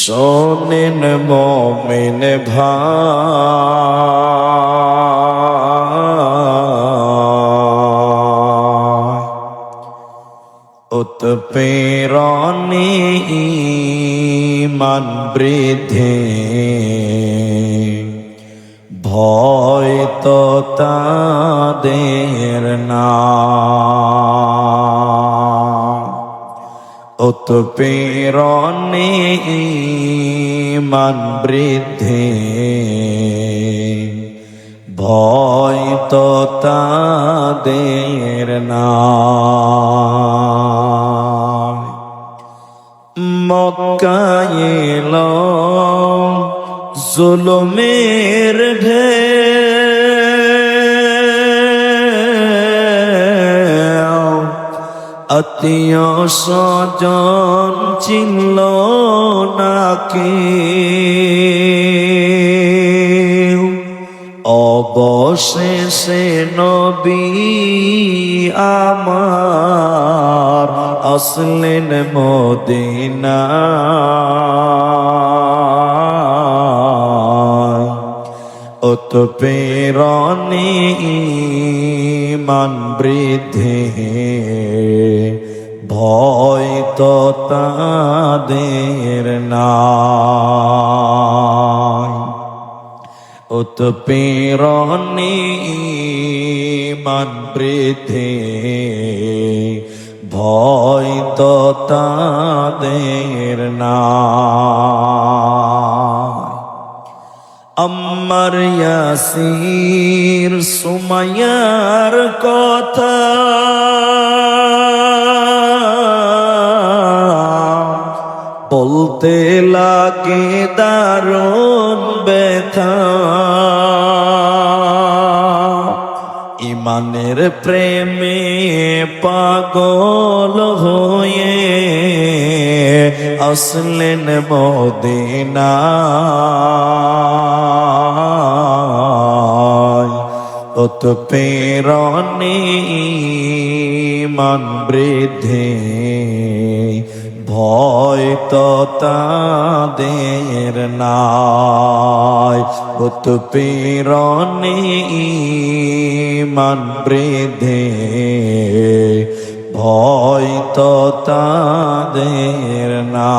শোনেন মমিন ভাই। উৎপীড়নে ইমান বৃদ্ধি। ভয় তো তাদের না। উৎপীড়নে ইমান বৃদ্ধি। ভয় তো তাদের না মক্কাইল জুলুমের ঢেউ আত্মীয় স্বজন চিনল নাকি? অবশেষে নবী আমার আসলেন মদিনা উৎপীড়নে ইমান বৃদ্ধি ভয় তো তাদের নাই। উৎপীড়নে ইমান বৃদ্ধি ভয় তো তাদের নাই। আমার ইয়াসির সুমায়ার কথা। বলতে লাগে দারুণ ব্যথা। ইমানের প্রেমে পাগল হয়ে আসলেন মদিনা। অত প্রেরণে মান বৃদ্ধি, ভয় তো তাদের নাই। অত প্রেরণে মান বৃদ্ধি, ভয় তো তাদের না